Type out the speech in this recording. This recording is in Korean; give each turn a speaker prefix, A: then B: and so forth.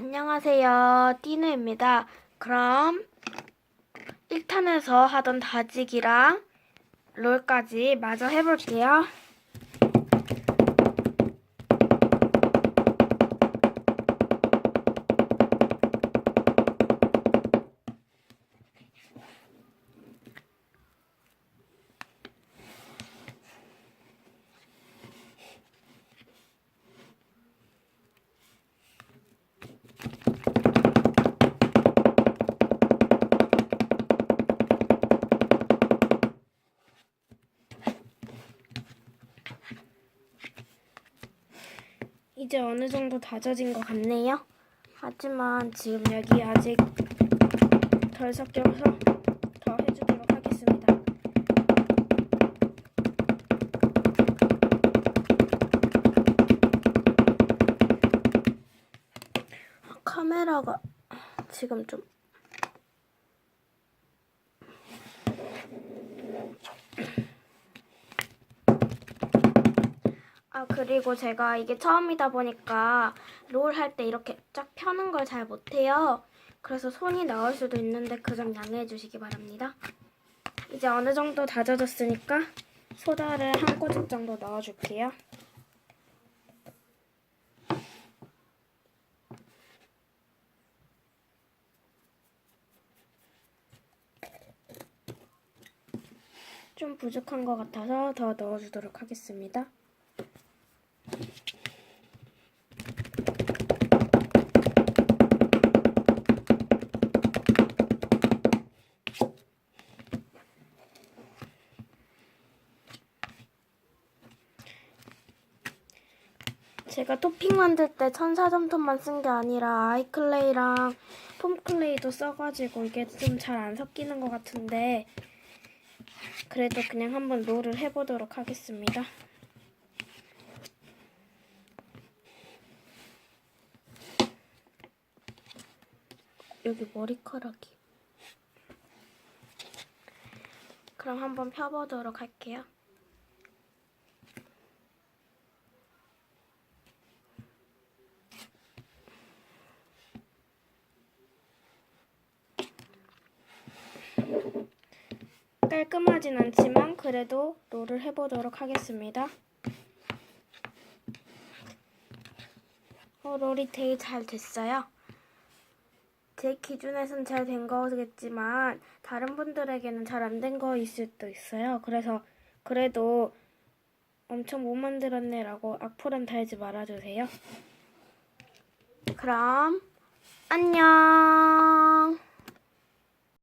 A: 안녕하세요. 띠누입니다. 그럼 1탄에서 하던 다지기랑 롤까지 마저 해볼게요. 이제 어느 정도 다져진 것 같네요. 하지만 지금 여기 아직 덜 섞여서 더 해주도록 하겠습니다. 카메라가 지금 좀 아, 그리고 제가 이게 처음이다 보니까 롤 할 때 이렇게 쫙 펴는 걸 잘 못해요. 그래서 손이 나올 수도 있는데 그 점 양해해 주시기 바랍니다. 이제 어느 정도 다져졌으니까 소다를 한 꼬집 정도 넣어줄게요. 좀 부족한 것 같아서 더 넣어주도록 하겠습니다. 제가 토핑 만들 때 천사 점토만 쓴 게 아니라 아이클레이랑 폼클레이도 써가지고 이게 좀 잘 안 섞이는 것 같은데 그래도 그냥 한번 롤을 해보도록 하겠습니다. 여기 머리카락이. 그럼 한번 펴보도록 할게요. 깔끔하진 않지만 그래도 롤을 해보도록 하겠습니다. 어, 롤이 되게 잘 됐어요. 제 기준에선 잘 된 거겠지만 다른 분들에게는 잘 안 된 거일 수도 있어요. 그래서 그래도 엄청 못 만들었네라고 악플은 달지 말아주세요. 그럼 안녕.